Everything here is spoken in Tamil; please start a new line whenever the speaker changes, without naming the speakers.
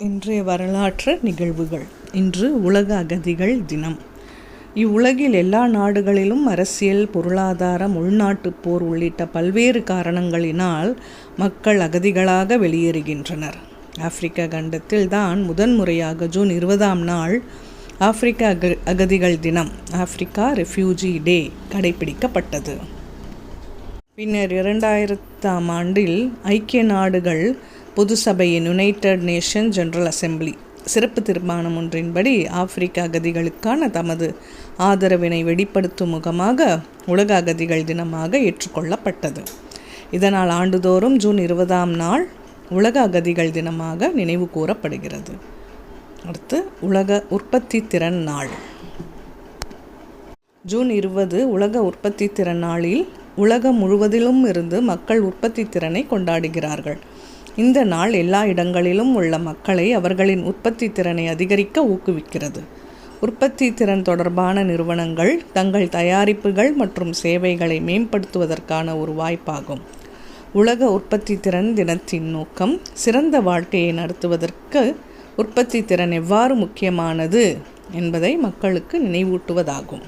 இன்றைய வரலாற்று நிகழ்வுகள். இன்று உலக அகதிகள் தினம். இவ்வுலகில் எல்லா நாடுகளிலும் அரசியல் பொருளாதாரம் உள்நாட்டுப் போர் உள்ளிட்ட பல்வேறு காரணங்களினால் மக்கள் அகதிகளாக வெளியேறுகின்றனர். ஆப்பிரிக்க கண்டத்தில் தான் முதன்முறையாக ஜூன் இருபதாம் நாள் ஆப்பிரிக்க அக அகதிகள் தினம் ஆப்பிரிக்கா ரெஃப்யூஜி டே கடைபிடிக்கப்பட்டது பின்னர் இரண்டாயிரத்தாம் ஆண்டில் ஐக்கிய நாடுகள் பொது சபையின் யுனைடெட் நேஷன் ஜெனரல் அசெம்பிளி சிறப்பு தீர்மானம் ஒன்றின்படி ஆப்பிரிக்க அகதிகளுக்கான தமது ஆதரவினை வெளிப்படுத்தும் முகமாக உலக அகதிகள் தினமாக ஏற்றுக்கொள்ளப்பட்டது. இதனால் ஆண்டுதோறும் ஜூன் இருபதாம் நாள் உலக அகதிகள் தினமாக நினைவு கூறப்படுகிறது. அடுத்து உலக உற்பத்தி திறன் நாள். ஜூன் இருபது உலக உற்பத்தி திறன் நாளில் உலகம் முழுவதிலும் இருந்து மக்கள் உற்பத்தி திறனை கொண்டாடுகிறார்கள். இந்த நாள் எல்லா இடங்களிலும் உள்ள மக்களை அவர்களின் உற்பத்தி திறனை அதிகரிக்க ஊக்குவிக்கிறது. உற்பத்தி திறன் தொடர்பான நிறுவனங்கள் தங்கள் தயாரிப்புகள் மற்றும் சேவைகளை மேம்படுத்துவதற்கான ஒரு வாய்ப்பாகும். உலக உற்பத்தி திறன் தினத்தின் நோக்கம் சிறந்த வாழ்க்கையை நடத்துவதற்கு உற்பத்தி திறன் எவ்வாறு முக்கியமானது என்பதை மக்களுக்கு நினைவூட்டுவதாகும்.